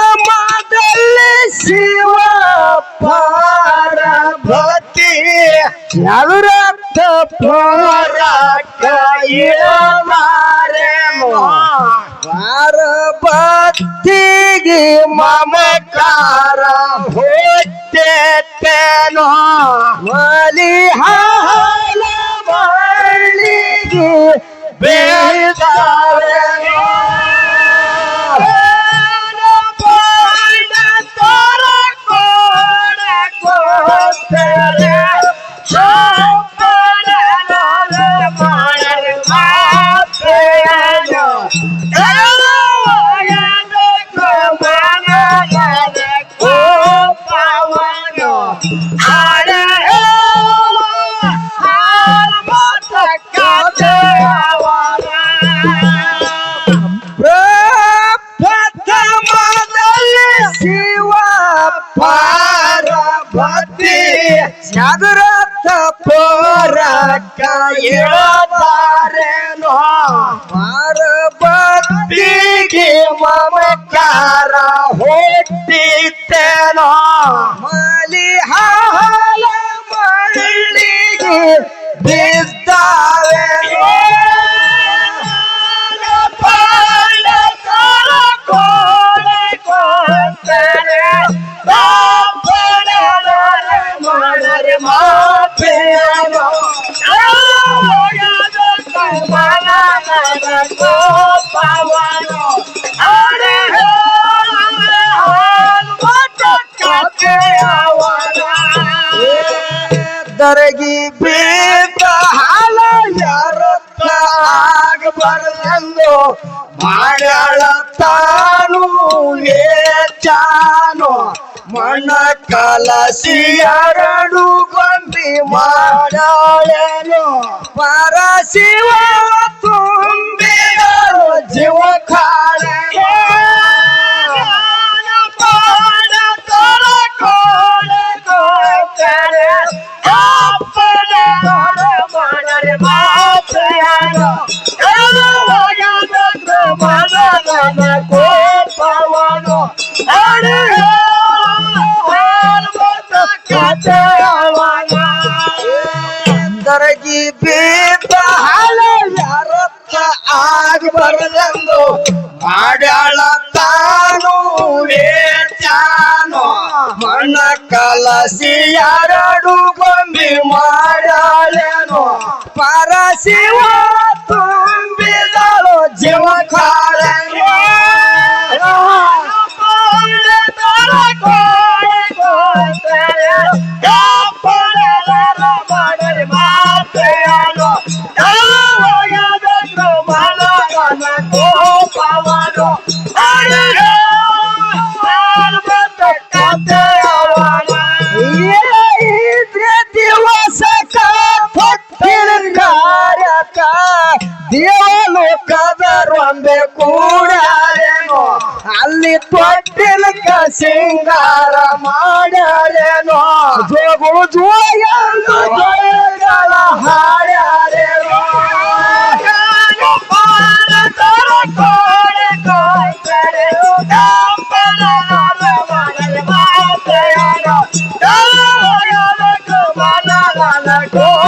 ಪ್ರಥಮದಲ್ಲಿ ಶಿವ ಪಾರ್ವತಿ ನವರಕ್ತ ಪೋರಾಟ ಪಾರ್ವತಿಗೆ ಮಮಕಾರ ಪಾರ್ವತಿ ಚದುರಥ ಪೋರಕ ಇಳದಾರೇನೋ ಪಾರ್ವತಿಗೆ ಮಮಕಾರ ಹುಟ್ಟಿತೇನೋ ದರಗಿ ಬೇತ ಹಾಲ ಯಾರತ್ತ ಆಗಬಾರದೆಂದು ಮಾಡ್ಯಾಳ ತಾನು ಚಾನು ಮಣ್ಣ ಕಲಸಿ ಎರಡು ಗೊಂಬಿ ಪರ ಶಿವ ತುಂಬಿದರು ಜೀವ ಕಾಳೆ ದರಗಿ ಬೇದ ಹಾಲ ಯಾರತ್ತ ಆಗಬಾರದೆಂದು ಮಾಡ್ಯಾಳ ತಾನು ವೇಚಾನು ಮಣ್ಣ ಕಲಸಿ ಎರಡು ಗೊಂಬಿ ಮಾಡ್ಯಾಳೇನು ಪರಶಿವ Michael! ತಿಲಕ ಸಿಂಗಾರ ಮಾಡ್ಯಾರೇನೋ ಜೋಗುಳು ಜೋಯಂದು ಜಯಗಳ ಹಾಡ್ಯಾರೇನೋ Oh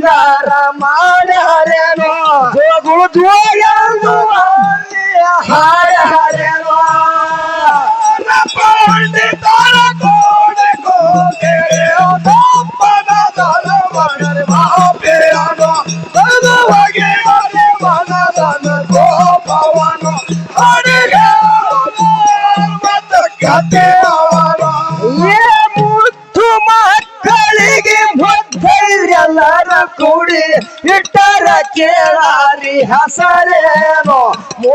ಸಿಂಗಾರ ಮಾಡ್ಯಾರೇನೋ ಜೋಗುಳು ಜೋಯಂದು ಅಲ್ಲಿ ಹಾಡ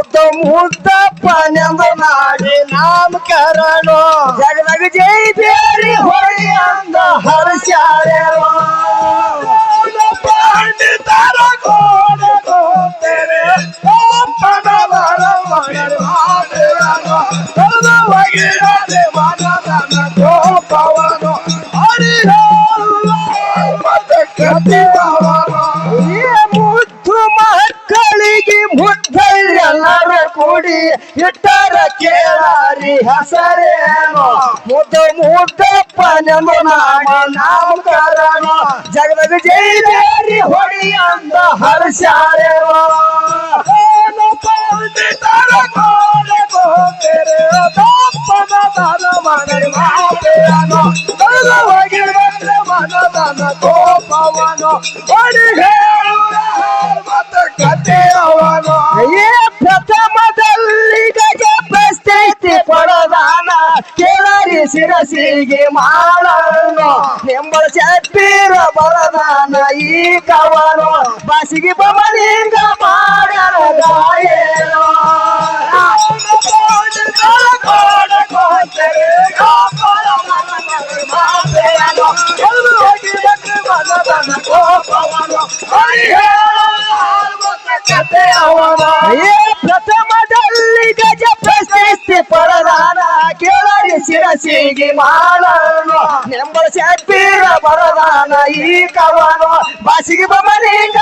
ಮುದ್ದ ಮುದ್ದಪ್ಪ ನೆಂದು ಮಾಡಿ ಕೂಡಿ ಇಟ್ಟರ ಕೇಳಾರಿ ಹಸರೇನೋ. ಮುದ್ದ ಮುದ್ದಪ್ಪ ನೆಂದು ನಾಮ ನಾಮಕರಣ ಜಗದ ಹೊಡಿ ಅಂತ ಹರ್ಷಾರೇನೋ ಕೋಡೆ ಕೋಟೆರೆ ಶಿರಸಿಗೆ ಮಾಡನು ನೆಂಬಳ ಚಪ್ಪೀರ ಬರದಾನ ಈ ಕವನು ಬಸಿಗೆ ಬಮಲಿಂಗ ಮಾಡ್ಯಾನ ಗಾಯೇನೋ ಕೋಡ ಕೋಟರೆ ಗೋಪಾಲ ಮಾತೆಯನು ಹೋಗಿ ಬಂದ್ರೆ ಮನದನ ಕೋಪವನು ಕತೆ ಅವನು ಶಿರಸಿಗೆ ಮಾಡನು ನೆಂಬ ಶಕ್ತಿರ ಬರದಾನ ಈ ಕವನು. ಬಾಸಿಗೆ ಬಮಲಿಂಗ